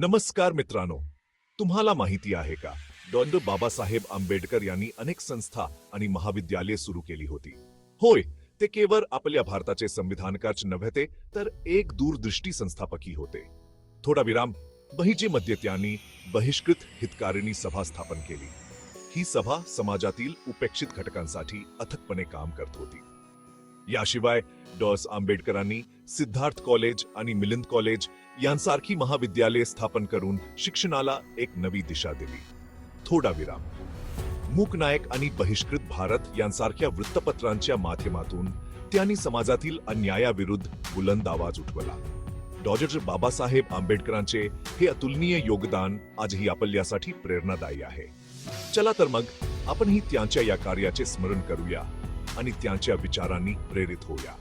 नमस्कार मित्रांनो तुम्हाला माहिती आहे का? डॉक्टर बाबासाहेब आंबेडकर यांनी अनेक संस्था आणि महाविद्यालये सुरू केली होती. होय ते केवळ आपल्या भारताचे संविधानकारच नव्हे ते तर एक दूरदृष्टी संस्थापकी होते. थोडा विराम बहिजेमध्ये त्यांनी बहिष्कृत हितकारिणी सभा स्थापन केली. ही सभा समाजातील उपेक्षित घटकांसाठी अथकपणे काम करत होती. याशिवाय डॉस आंबेडकरांनी सिद्धार्थ कॉलेज आणि मिलिंद कॉलेज यांसारखी महाविद्यालये स्थापन करून शिक्षणाला एक नवी दिशा दिली. थोडा विराम. मूकनायक आणि बहिष्कृत भारत यांसारख्या वृत्तपत्रांच्या माध्यमातून त्यांनी समाजातील अन्यायाविरुद्ध बुलंद आवाज उठवला. डॉक्टर बाबासाहेब आंबेडकरांचे हे अतुलनीय योगदान आजही आपल्यासाठी प्रेरणादायी आहे. चला तर मग आपणही त्यांच्या या कार्याचे स्मरण करूया आणि त्यांच्या विचारांनी प्रेरित होऊया.